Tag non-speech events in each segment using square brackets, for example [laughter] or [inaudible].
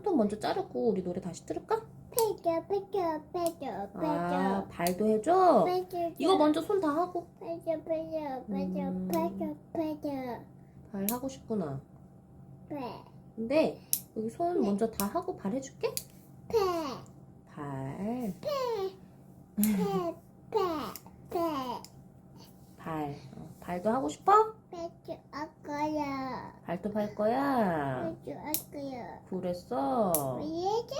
손톱 먼저 자르고 우리 노래 다시 들을까? 패줘 패줘 패줘 아 패줘 발도 해줘? 패줘 이거 먼저 손 다 하고 패줘 패줘 패줘 음. 패줘 패줘 발 하고 싶구나 패 근데 여기 손 네. 먼저 다 하고 발 해줄게 패발패패 발. 어, 발도 하고 싶어? 패줘 아까야 발톱 할 거야. 패줘 아까야 그랬어. 얘자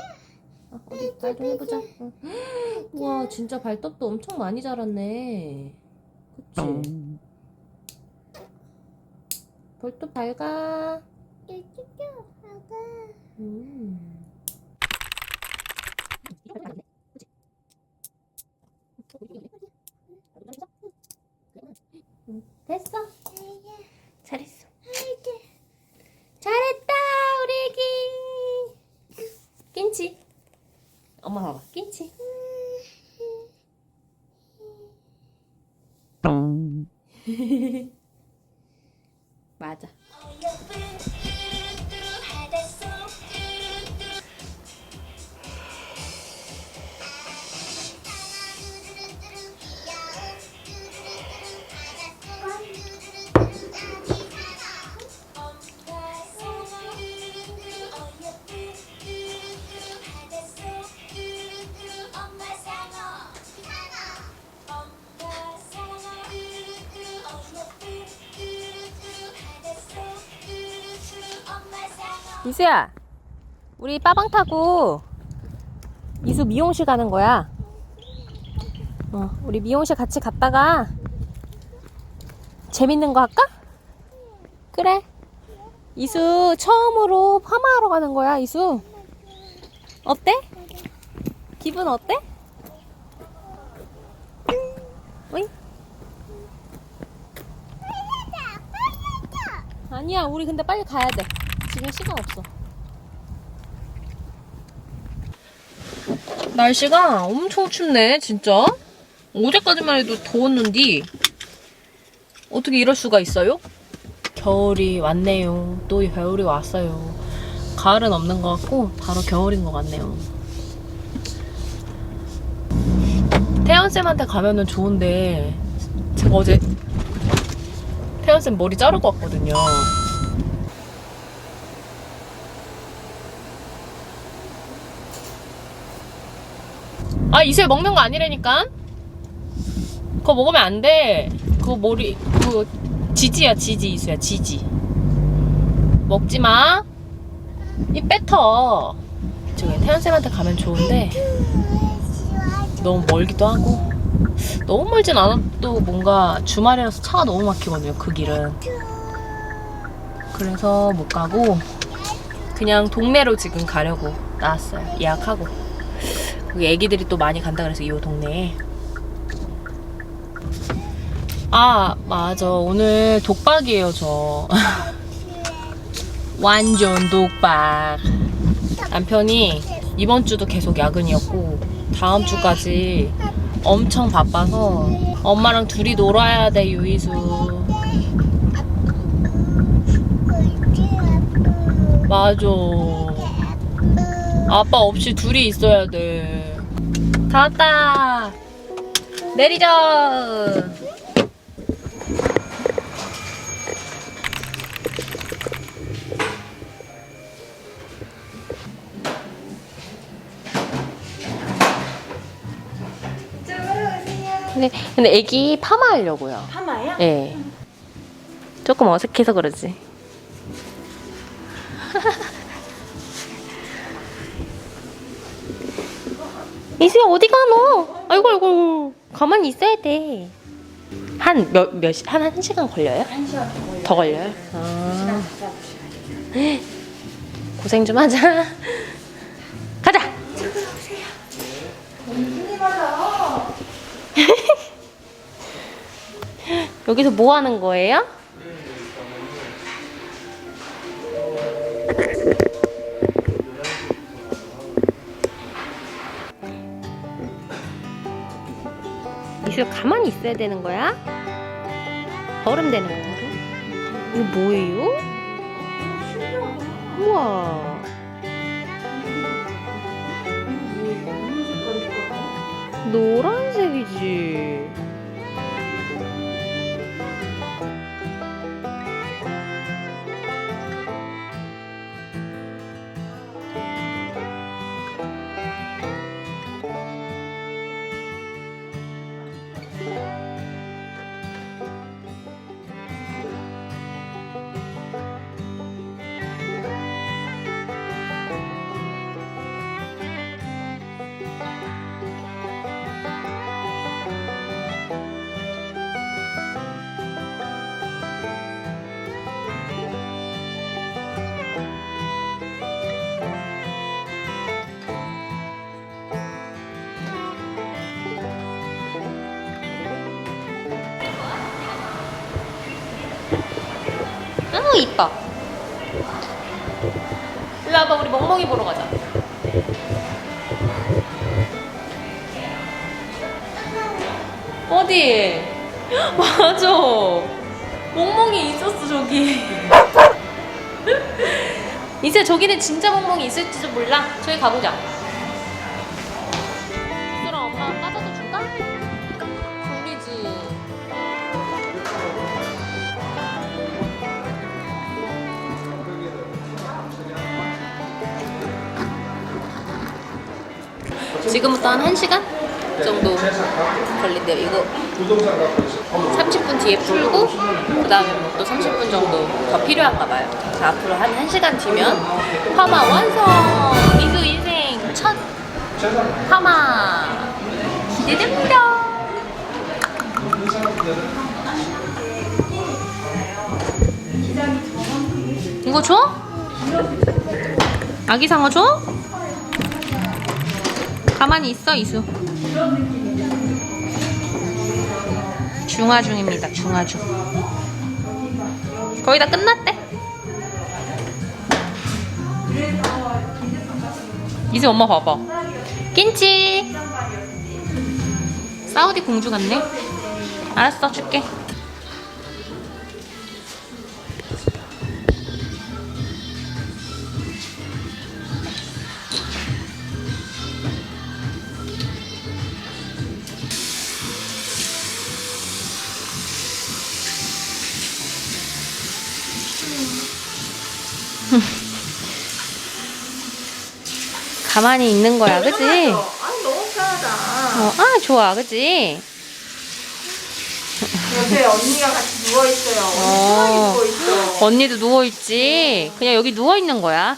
어, 어디 발도 해보자. 응. 우와, 진짜 발톱도 엄청 많이 자랐네. 그치? 발톱 밝아. 쭈쭈쭈 아가 음. 이수야, 우리 빠방 타고 이수 미용실 가는 거야. 어, 우리 미용실 같이 갔다가 재밌는 거 할까? 그래. 이수 처음으로 파마하러 가는 거야, 이수. 어때? 기분 어때? 아니야, 우리 근데 빨리 가야 돼. 지금 시간 없어. 날씨가 엄청 춥네, 진짜. 어제까지만 해도 더웠는데 어떻게 이럴 수가 있어요? 겨울이 왔네요. 또 겨울이 왔어요. 가을은 없는 것 같고 바로 겨울인 것 같네요. 태연쌤한테 가면은 좋은데 제가 어제 태연쌤 머리 자르고 왔거든요. 아 이수야 먹는 거 아니라니까? 그거 먹으면 안돼. 그거 머리 그거 지지야 지지 이수야 지지. 먹지마. 이 뱉어. 저기 태연쌤한테 가면 좋은데. 너무 멀기도 하고. 너무 멀진 않아도 뭔가 주말이라서 차가 너무 막히거든요 그 길은. 그래서 못 가고 그냥 동네로 지금 가려고 나왔어요. 예약하고 거기 애기들이 또 많이 간다 그래서 이 동네에. 아 맞아. 오늘 독박이에요 저. [laughs] 완전 독박. 남편이 이번 주도 계속 야근이었고 다음 주까지 엄청 바빠서 엄마랑 둘이 놀아야 돼 유이수. 맞아. 아빠 없이 둘이 있어야 돼. 다 왔다. 내리자. 근데 근데 애기 파마 하려고요. 파마야? 예. 조금 어색해서 그러지. 이수야 어디 가 너? 아이고 아이고. 가만히 있어야 돼. 한 몇몇시한한 시간 걸려요? 한 시간 더 걸려. 더 걸려요? 아. 고생 좀 하자. 가자. 여기서 뭐 하는 거예요? 이수야 가만히 있어야 되는 거야? 얼음 되는 거로? 이거 뭐예요? 우와. 노란색이지. 이뻐. 일로 와봐, 우리 멍멍이 보러 가자. 어디? [gasps] 맞아. 멍멍이 있었어, 저기. [laughs] 이제 저기는 진짜 멍멍이 있을지도 몰라. 저기 가보자. 지금부터 한 1시간 정도 걸린대요. 이거 30분 뒤에 풀고 그 다음에 또 30분 정도 더 필요한가 봐요. 자, 앞으로 한 1시간 뒤면 파마 완성! 미수 인생 첫 파마 기대됩니다. 이거 줘? 아기 상어 줘? 가만히 있어 이수. 중화 중입니다 중화 중. 거의 다 끝났대? 이수 엄마 봐봐. 김치! 사우디 공주 같네? 알았어 줄게 가만히 있는 거야 그치? 아니 너무 편하다. 어, 아 좋아 그치? 옆에 언니가 같이 누워 있어요. 어. 편하게 누워 있어. 언니도 누워있지 그냥 여기 누워있는 거야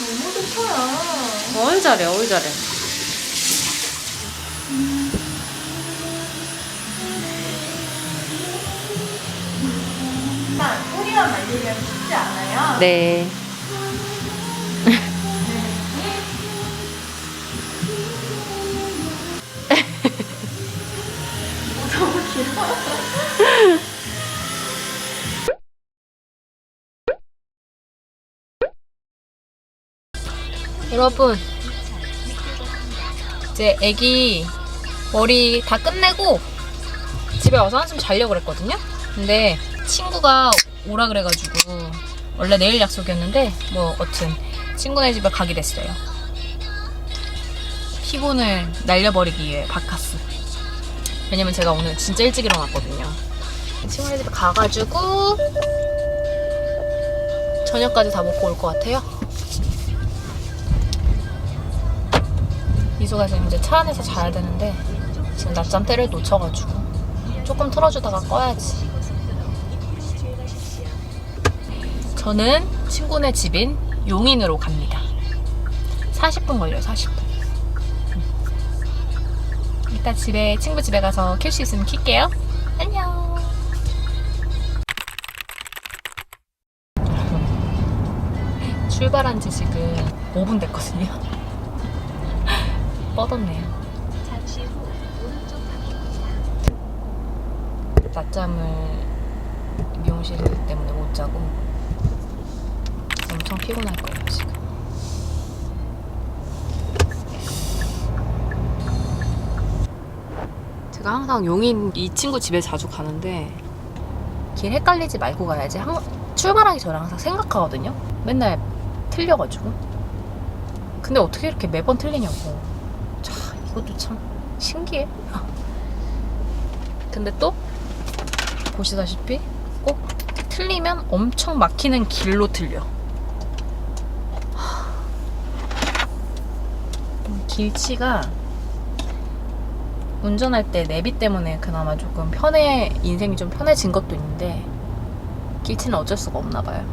너무 좋다. 어이 잘해 어이 잘해 말리면 쉽지 않아요. 네 너무 길어. [laughs] 여러분 이제 애기 머리 다 끝내고 집에 와서 한숨 자려고 그랬거든요 근데 친구가 오라 그래가지고 원래 내일 약속이었는데 뭐 어튼 친구네 집에 가게 됐어요. 피곤을 날려버리기 위해 바카스. 왜냐면 제가 오늘 진짜 일찍 일어났거든요. 친구네 집에 가가지고 저녁까지 다 먹고 올 것 같아요. 이수가 지금 이제 차 안에서 자야 되는데 지금 낮잠 때를 놓쳐가지고 조금 틀어주다가 꺼야지. 저는 친구네 집인 용인으로 갑니다. 40분 걸려요, 40분. 이따 집에, 친구 집에 가서 킬수 있으면 킬게요. 안녕. 출발한 지 지금 5분 됐거든요. [laughs] 뻗었네요. 낮잠을 미용실 때문에 못 자고 엄청 피곤할 거예요 지금. 제가 항상 용인 이 친구 집에 자주 가는데 길 헷갈리지 말고 가야지. 항, 출발하기 전에 항상 생각하거든요. 맨날 틀려가지고. 근데 어떻게 이렇게 매번 틀리냐고. 자, 이것도 참 신기해. [laughs] 근데 또 보시다시피 꼭 틀리면 엄청 막히는 길로 틀려. 하. 음, 길치가 운전할 때 내비 때문에 그나마 조금 편해 인생이 좀 편해진 것도 있는데 길치는 어쩔 수가 없나 봐요.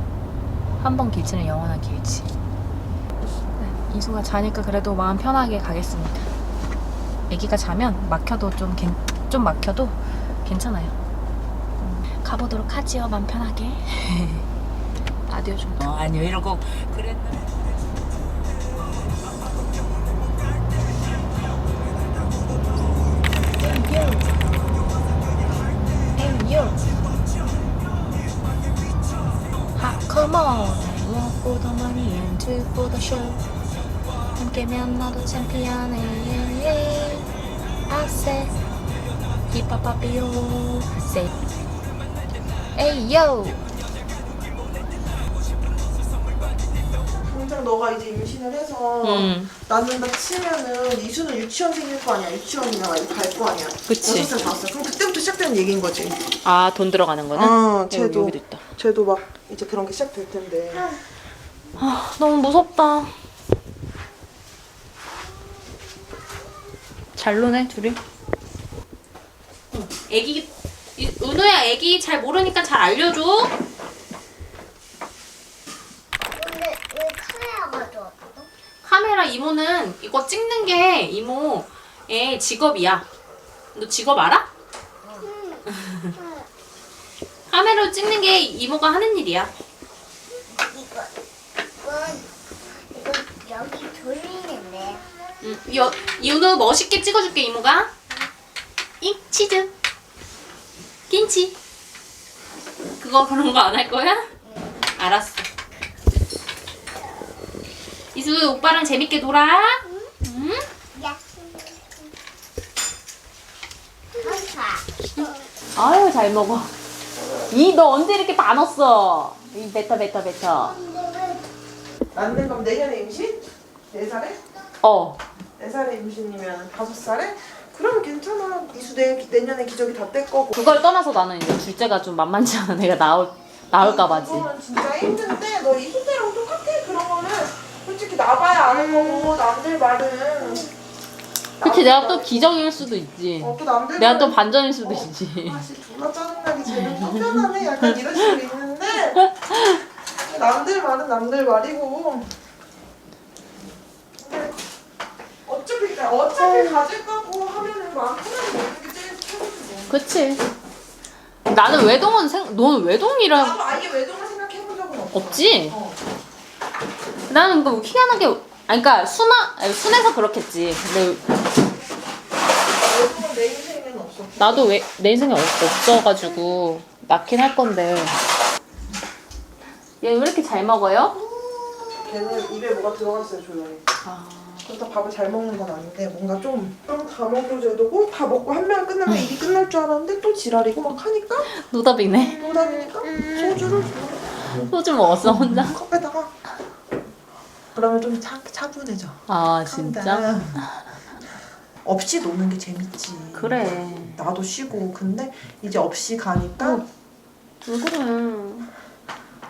한 번 길치는 영원한 길치. 네, 이수가 자니까 그래도 마음 편하게 가겠습니다. 아기가 자면 막혀도 좀, 괜- 좀 막혀도 괜찮아요. 음, 가보도록 하지요, 마음 편하게. [laughs] 라디오 좀. 어, 아니요 이러고 그랬는데 you. Ha, come on. One for the money and two for the show. 함께면 나도 챔피언해. Yeah, yeah. I say, 히파파피오. Say, hey yo. 당장 너가 이제 임신을 해서 음. 낳는다 치면은 이수는 유치원 생길 거 아니야 유치원이나 갈 거 아니야 그치. 여섯 살 다섯 살 그럼 그때부터 시작되는 얘기인 거지 아, 돈 들어가는 거는? 어 쟤도 여기도 있다. 쟤도 막 이제 그런 게 시작될 텐데 아, 너무 무섭다. 잘 노네, 둘이. 애기, 이- 은호야, 애기 잘 모르니까 잘 알려줘. 근데 왜 카메라가 좋았어? 카메라 이모는 이거 찍는 게 이모의 직업이야. 너 직업 알아? [laughs] 카메라로 찍는 게 이모가 하는 일이야. 이거 이거 이거 여기 돌리는데. 응, 여, 이은우 멋있게 찍어줄게 이모가. 이 치즈. 김치. 그거 그런 거 안 할 거야? 알았어. 이수 오빠랑 재밌게 놀아. 응? 아유 잘 먹어. 이 너 언제 이렇게 다 넣었어? 이 뱉어 뱉어 뱉어. 낳는 건 내년에 임신? 네 살에? 어. 네 살에 임신이면 다섯 살에? 그러면 괜찮아 이수 내, 내년에 기저귀 다 뗄 거고 그걸 떠나서 나는 이제 둘째가 좀 만만치 않아. 내가 나올 나올까 봐지. 그거는 진짜 힘든데 너 그런 거는 솔직히 나봐야 아는 거고 남들 말은 그치 내가 또 기정일 수도 있지. 어, 또 남들 내가 또 말은- 반전일 수도 어, 있지. 아 씨 졸라 짜증나게 쟤는 또 편하네 약간 이런 식으로 있는데 남들 말은 남들 말이고 근데 어차피 어차피 가질 거고 하면은 마음 편하게 먹는 게 제일 뭐 그치. 나는 외동은 생, 너는 외동이라 나도 아예 외동을 생각해본 적은 없어 없지? 어. 나는 그 희한하게, 아니, 그니까, 순하, 아니, 순해서 그렇겠지. 근데 내 없어 나도 왜, 내 인생에 없, 없어가지고, 낳긴 할 건데. 얘 왜 이렇게 잘 먹어요? 걔는 입에 뭐가 들어갔어요 조용히 아, 그렇다 밥을 잘 먹는 건 아닌데 뭔가 좀다 먹고 제도고 다 먹고 한 명 끝나면 일이 끝날 줄 알았는데 또 지랄이고 막 하니까 노답이네. 노다니까 소주를 줘 소주 먹었어, 혼자? 컵에다가 그러면 좀 차, 차분해져 아, 진짜? [laughs] 없이 노는 게 재밌지 그래. 나도 쉬고 근데 이제 없이 가니까 어. 왜 그래?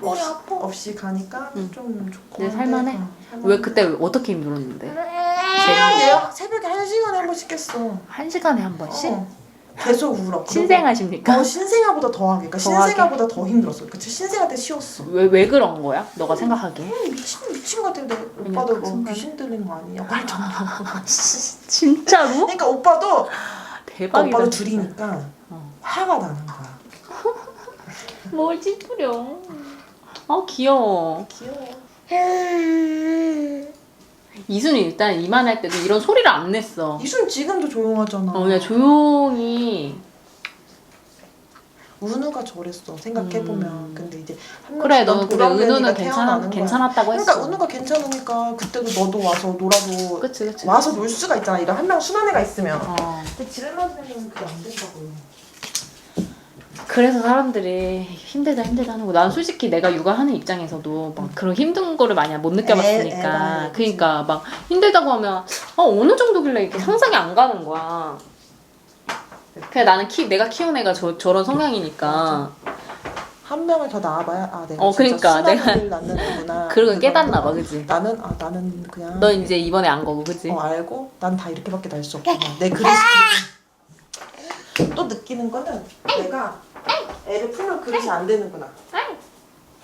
없이, 없이 가니까 응. 좀 좋고 네, 한데, 살만해? 어, 살만해. 왜 그때 어떻게 힘들었는데? 내가 새벽에 한 시간에 한 번씩 깼어 한 시간에 한 번씩? 어. 계속 울어 신생아십니까? 어, 신생아보다 더하게 그러니까 더하게? 신생아보다 더 힘들었어 그치 신생아 때 쉬웠어 왜, 왜 그런 거야? 너가 생각하기에? 음, 미친 미친 것 같은데 그냥 오빠도 그 뭐 순간. 귀신 들린 거 아니냐고 그랬잖아 [laughs] 진짜로? 그러니까 오빠도 대박이다. 오빠도 둘이니까 어. 화가 나는 거야 [laughs] 뭘 찌푸려. 아 귀여워. 귀여워 이순이 일단 이만할 때도 이런 소리를 안 냈어. 이순 지금도 조용하잖아 어, 그냥 조용히. 은우가 저랬어 생각해보면 음. 근데 이제 한 그래, 명씩 넌 너 근데 은우는 괜찮아, 태어나는 거야. 괜찮았다고 했어. 그러니까 은우가 괜찮으니까 그때도 너도 와서 놀아도 그치, 그치. 와서 놀 수가 있잖아 이런 한 명 순한 애가 있으면 어. 근데 지랄맞은 애는 그게 안 된다고요 그래서 사람들이 힘들다 힘들다 하는 거. 난 솔직히 내가 육아하는 입장에서도 막 그런 힘든 거를 많이 못 애- 느껴봤으니까. 애가 그러니까 막 힘들다고 하면 어, 어느 정도길래 이렇게 상상이 안 가는 거야. 그냥 나는 키 내가 키운 애가 저, 저런 성향이니까 한 명을 더 낳아봐야 아 내가 어, 진짜 그러니까 순한 내가- 애를 낳는구나. [laughs] 그러고 깨닫나 봐, 그치? 나는 아 나는 그냥 너 이제 이번에 안 거고 그지? 어, 알고 난 다 이렇게밖에 날 수 없구나. 내 그릇이 또 느끼는 거는 내가 애를 품을 그릇이 안 되는구나.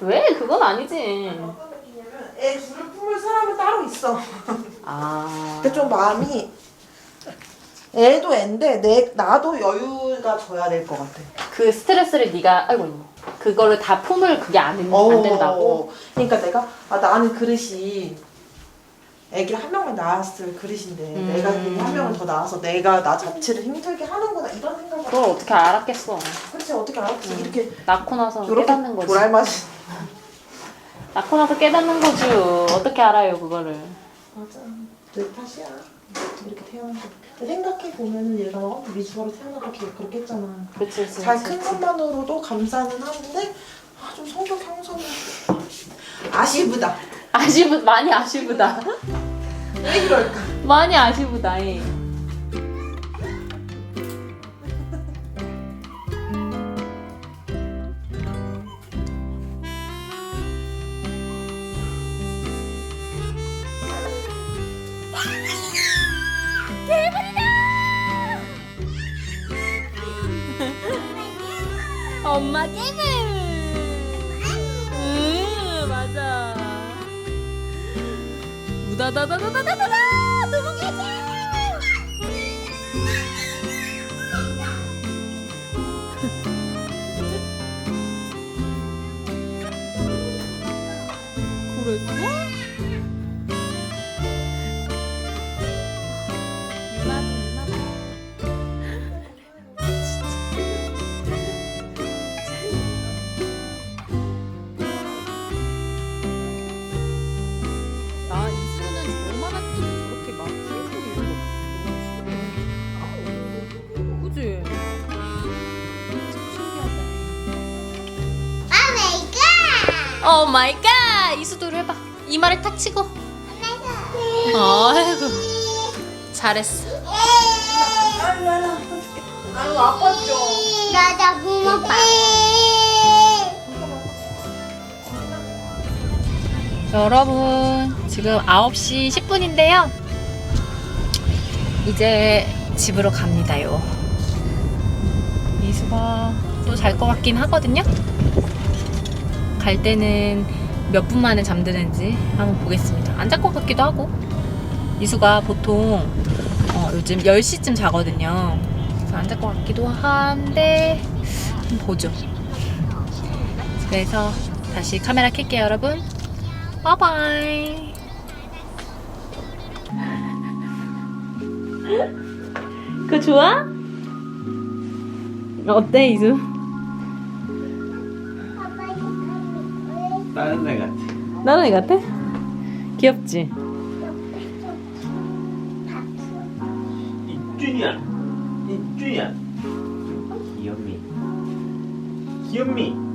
왜 그건 아니지. 어떤 느낌이냐면 애 둘을 품을 사람은 따로 있어. 아 근데 좀 마음이 애도 애인데 내 나도 여유가 져야 될 것 같아. 그 스트레스를 네가 아이고 그거를 다 품을 그게 안, 된- 안 된다고. 그러니까 내가 아 나는 그릇이 애기를 한 명만 낳았을 그릇인데 음. 내가 애기 한 명을 더 낳아서 내가 나 자체를 힘들게 하는구나 이런 생각을. 그걸 어떻게 알았겠어. 그렇지 어떻게 알았지 이렇게 낳고 나서 이렇게 깨닫는 거지. 도랄 맛이. [laughs] 낳고 나서 깨닫는 거죠. 어떻게 알아요 그거를. 맞아. 내 탓이야. 이렇게 태어난 거. 생각해 보면은 얘가 어, 미주가로 태어나고 걔 그렇게 했잖아. 그렇지 그렇지. 잘큰 것만으로도 감사는 하는데 아, 좀 성격 형성이 아쉬우다. 아쉬부 [laughs] 많이 아쉬우다. 왜 그럴까? 많이. 예. 오 마이 갓! 이수도를 해봐. 이마를 탁 치고. 아이고. 잘했어. 아유 아팠죠. 나다 붕어빵. 여러분, 지금 9시 10분인데요. 이제 집으로 갑니다요. 이수가 또 잘 것 같긴 하거든요. 갈 때는 몇 분 만에 잠드는지 한번 보겠습니다. 안 잘 것 같기도 하고. 이수가 보통 어, 요즘 10시쯤 자거든요. 그래서 안 잘 것 같기도 한데 한번 보죠. 그래서 다시 카메라 켤게요, 여러분. 바이바이. 그거 좋아? 어때, 이수? 다른 애 같아. 나는 애 같아? 귀엽지? 이준이야. 이준이야. 귀염미. 귀염미.